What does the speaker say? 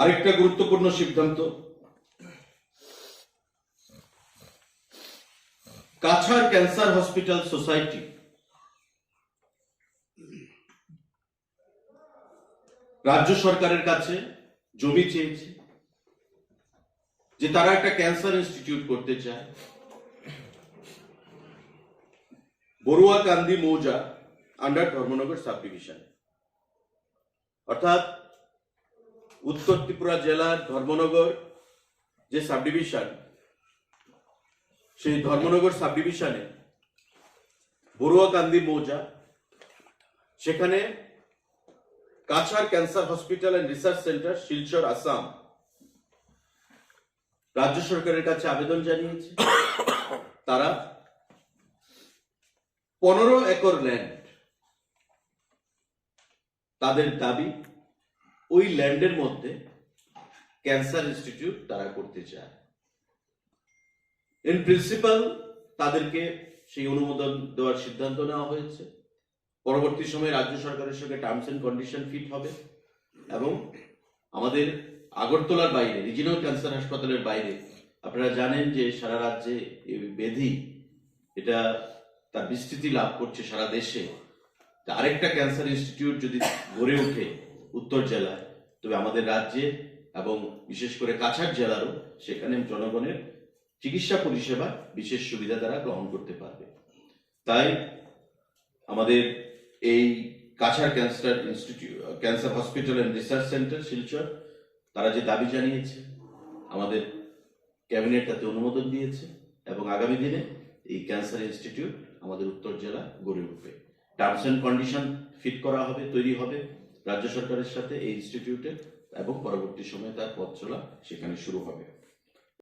আরেকটা গুরুত্বপূর্ণ সিদ্ধান্ত। Cachar cancer hospital society. রাজ্য সরকারের কাছে জমি চেয়েছে যে তারা একটা ক্যান্সার ইনস্টিটিউট করতে চায়। বড়ুয়া কান্দি মৌজা আন্ডার ধর্মনগর সাব ডিভিশন অর্থাৎ উত্তর ত্রিপুরা জেলার ধর্মনগর যে সাব ডিভিশন সেই ধর্মনগর সাব ডিভিশনে বড়ুয়া কান্দি মৌজা, সেখানে Cachar cancer hospital and research centre, Silchar, Assam রাজ্য সরকারের কাছে আবেদন জানিয়েছে। তারা পনেরো একর ল্যান্ড তাদের দাবি ওই ল্যান্ডের মধ্যে ক্যান্সার ইনস্টিটিউট তারা করতে চায়। ইন প্রিন্সিপাল তাদেরকে সেই অনুমোদন দেওয়ার সিদ্ধান্ত নেওয়া হয়েছে। পরবর্তী সময়ে রাজ্য সরকারের সঙ্গে টার্মস এন্ড কন্ডিশন ফিট হবে এবং আমাদের আগরতলার বাইরে রিজিনাল ক্যান্সার হাসপাতালের বাইরে, আপনারা জানেন যে সারা রাজ্যে এই এটা তার বিস্তৃতি লাভ করছে সারা দেশে। আরেকটা ক্যান্সার ইনস্টিটিউট যদি গড়ে ওঠে উত্তর জেলায়। তবে আমাদের রাজ্যে এবং বিশেষ করে কাছাড় জেলারও সেখানে জনগণের চিকিৎসা পরিষেবা বিশেষ সুবিধা দ্বারা গ্রহণ করতে পারবে। তাই আমাদের এই Cachar cancer institute cancer hospital and research centre Silchar, তারা যে দাবি জানিয়েছে, আমাদের ক্যাবিনেট তাতে অনুমোদন দিয়েছে এবং আগামী দিনে এই ক্যান্সার ইনস্টিটিউট আমাদের উত্তর জেলা গড়ে উঠবে। টার্মস অ্যান্ড কন্ডিশন ফিট করা হবে, তৈরি হবে। রাজ্য সরকারের সাথে এই ইনস্টিটিউটে এবং পরবর্তী সময়ে তার পথ চলা সেখানে শুরু হবে।